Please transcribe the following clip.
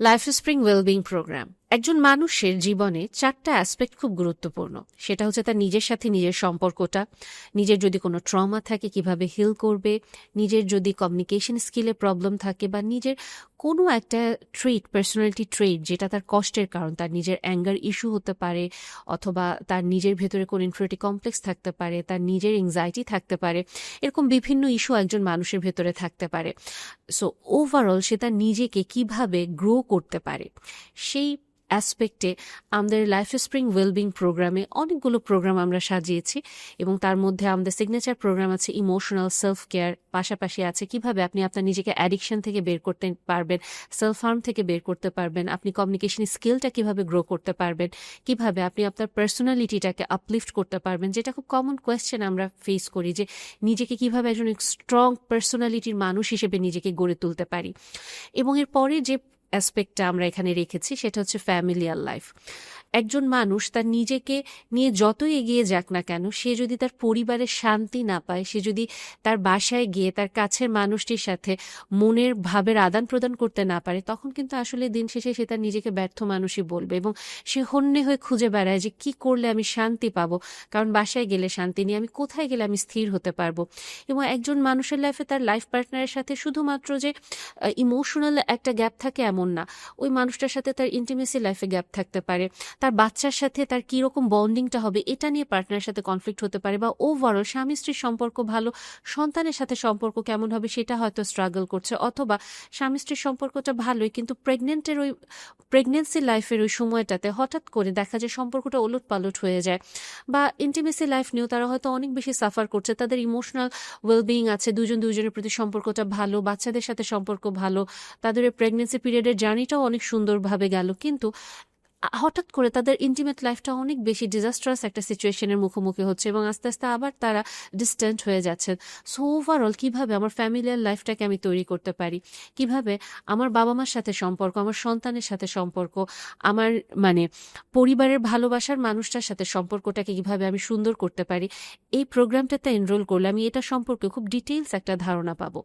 Life spring wellbeing programme একজন মানুষের জীবনে চারটা অ্যাসপেক্ট খুব গুরুত্বপূর্ণ। সেটা হচ্ছে তার নিজের সাথে নিজের সম্পর্কটা, নিজের যদি কোনো ট্রমা থাকে কীভাবে হিল করবে, নিজের যদি কমিউনিকেশন স্কিলে প্রবলেম থাকে বা নিজের কোনো একটা ট্রেট পার্সোনালিটি ট্রেট যেটা তার কষ্টের কারণ, তার নিজের অ্যাঙ্গার ইস্যু হতে পারে অথবা তার নিজের ভেতরে কোনো ইনফিউরিটি কমপ্লেক্স থাকতে পারে, তার নিজের এংজাইটি থাকতে পারে, এরকম বিভিন্ন ইস্যু একজন মানুষের ভেতরে থাকতে পারে। সো ওভারঅল সে তার নিজেকে কীভাবে গ্রো করতে পারে, সেই অ্যাসপেক্টে আমাদের লাইফ স্প্রিং ওয়েলবিং প্রোগ্রামে অনেকগুলো প্রোগ্রাম আমরা সাজিয়েছি এবং তার মধ্যে আমাদের সিগনেচার প্রোগ্রাম আছে ইমোশনাল সেলফ কেয়ার পাশাপাশি আছে কীভাবে আপনি আপনার নিজেকে অ্যাডিকশন থেকে বের করতে পারবেন সেলফ হার্ম থেকে বের করতে পারবেন, আপনি কমিউনিকেশন স্কিলটা কীভাবে গ্রো করতে পারবেন, কীভাবে আপনি আপনার পার্সোনালিটিটাকে আপলিফট করতে পারবেন, যেটা খুব কমন কোয়েশ্চেন আমরা ফেস করি যে নিজেকে কীভাবে একজন স্ট্রং পার্সোনালিটির মানুষ হিসেবে নিজেকে গড়ে তুলতে পারি। এবং এর পরে যে অ্যাসপেক্টটা আমরা এখানে রেখেছি সেটা হচ্ছে ফ্যামিলিয়ার লাইফ একজন মানুষ তার নিজেকে নিয়ে যতই এগিয়ে যাক না কেন, সে যদি তার পরিবারের শান্তি না পায়, সে যদি তার বাসায় গিয়ে তার কাছের মানুষটির সাথে মনের ভাবের আদান প্রদান করতে না পারে, তখন কিন্তু আসলে দিন শেষে সে তার নিজেকে ব্যর্থ মানুষই বলবে এবং সে হন্যে হয়ে খুঁজে বেড়ায় যে কি করলে আমি শান্তি পাবো। কারণ বাসায় গেলে শান্তি নিয়ে আমি কোথায় গেলে আমি স্থির হতে পারব? এবং একজন মানুষের লাইফে তার লাইফ পার্টনারের সাথে শুধুমাত্র যে ইমোশনাল একটা গ্যাপ থাকে এমন না। ওই মানুষটার সাথে তার ইন্টিমেসি লাইফে গ্যাপ থাকতে পারে। তার বাচ্চার সাথে তার কীরকম বন্ডিংটা হবে, এটা নিয়ে পার্টনারের সাথে কনফ্লিক্ট হতে পারে বা ওভারঅল স্বামী স্ত্রীর সম্পর্ক ভালো, সন্তানের সাথে সম্পর্ক কেমন হবে সেটা হয়তো স্ট্রাগল করছে, অথবা স্বামী স্ত্রীর সম্পর্কটা ভালোই কিন্তু প্রেগনেন্টের ওই প্রেগনেন্সি লাইফের ওই সময়টাতে হঠাৎ করে দেখা যায় সম্পর্কটা ওলট পালট হয়ে যায়, বা ইন্টিমেসি লাইফ নিয়েও তারা হয়তো অনেক বেশি সাফার করছে, তাদের ইমোশনাল ওয়েলবিং আছে, দুজন দুজনের প্রতি সম্পর্কটা ভালো, বাচ্চাদের সাথে সম্পর্ক ভালো, তাদের প্রেগনেন্সি পিরিয়ডের জার্নিটাও অনেক সুন্দরভাবে গেল, কিন্তু হঠাৎ করে তাদের ইন্টিমেট লাইফটা অনেক বেশি ডিজাস্ট্রাস একটা সিচুয়েশনের মুখোমুখি হচ্ছে এবং আস্তে আস্তে আবার তারা ডিস্ট্যান্ট হয়ে যাচ্ছেন। সো ওভারঅল কীভাবে আমার ফ্যামিলিয়ার লাইফটাকে আমি তৈরি করতে পারি? কীভাবে আমার বাবা মার সাথে সম্পর্ক, আমার সন্তানের সাথে সম্পর্ক, আমার মানে পরিবারের ভালোবাসার মানুষটার সাথে সম্পর্কটাকে কীভাবে আমি সুন্দর করতে পারি? এই প্রোগ্রামটাতে এনরোল করলে আমি এটা সম্পর্কে খুব ডিটেলস একটা ধারণা পাবো।